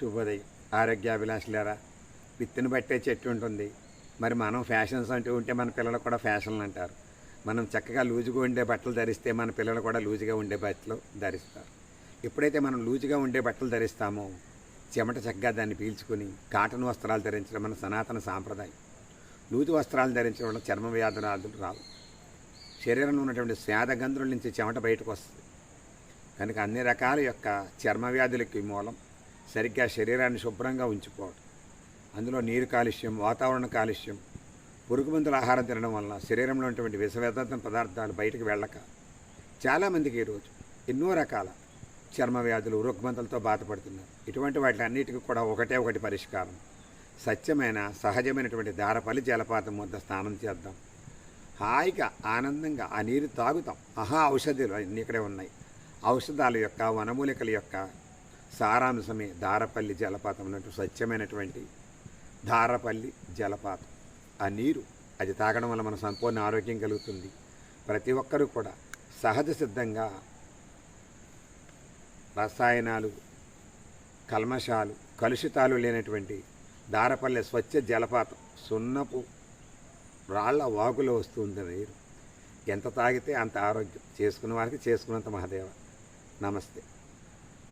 శుభోదయం. ఆరోగ్యాభిలాషులారా విత్తును బట్టే చెట్టు ఉంటుంది. మరి మనం ఫ్యాషన్స్ అంటూ ఉంటే మన పిల్లలు కూడా ఫ్యాషన్లు అంటారు. మనం చక్కగా లూజుగా ఉండే బట్టలు ధరిస్తే మన పిల్లలు కూడా లూజుగా ఉండే బట్టలు ధరిస్తారు. ఎప్పుడైతే మనం లూజుగా ఉండే బట్టలు ధరిస్తామో చెమట చక్కగా దాన్ని పీల్చుకుని కాటన్ వస్త్రాలు ధరించడం మన సనాతన సాంప్రదాయం. లూజు వస్త్రాలు ధరించడం వల్ల చర్మ వ్యాధులు వ్యాధులు రావు. శరీరంలో ఉన్నటువంటి స్వేదగంధుల నుంచి చెమట బయటకు వస్తుంది. కనుక అన్ని రకాల యొక్క చర్మ వ్యాధులకి మూలం సరిగ్గా శరీరాన్ని శుభ్రంగా ఉంచుకోవడం. అందులో నీరు కాలుష్యం వాతావరణ కాలుష్యం పురుగుమందుల ఆహారం తినడం వల్ల శరీరంలో ఉన్నటువంటి విషవేదన పదార్థాలు బయటకు వెళ్ళక చాలామందికి ఈరోజు ఎన్నో రకాల చర్మ వ్యాధులు రుగ్మంతులతో బాధపడుతున్నారు. ఇటువంటి వాటి అన్నిటికీ కూడా ఒకటే ఒకటి పరిష్కారం. సత్యమైన సహజమైనటువంటి దారపల్లి జలపాతం వద్ద స్నానం చేద్దాం. హాయిగా ఆనందంగా ఆ నీరు తాగుతాం. మహా ఔషధాలు అన్నీ ఇక్కడే ఉన్నాయి. ఔషధాల యొక్క వనమూలికల యొక్క సారాంశమే దారపల్లి జలపాతం అన్నట్టు స్వచ్ఛమైనటువంటి దారపల్లి జలపాతం. ఆ నీరు అది తాగడం వల్ల మన సంపూర్ణ ఆరోగ్యం కలుగుతుంది. ప్రతి ఒక్కరూ కూడా సహజ సిద్ధంగా రసాయనాలు కల్మషాలు కలుషితాలు లేనటువంటి దారపల్లె స్వచ్ఛ జలపాతం సున్నపు రాళ్ళ వాగులో వస్తుంది నీరు. ఎంత తాగితే అంత ఆరోగ్యం. చేసుకున్న వారికి చేసుకున్నంత మహాదేవ. నమస్తే.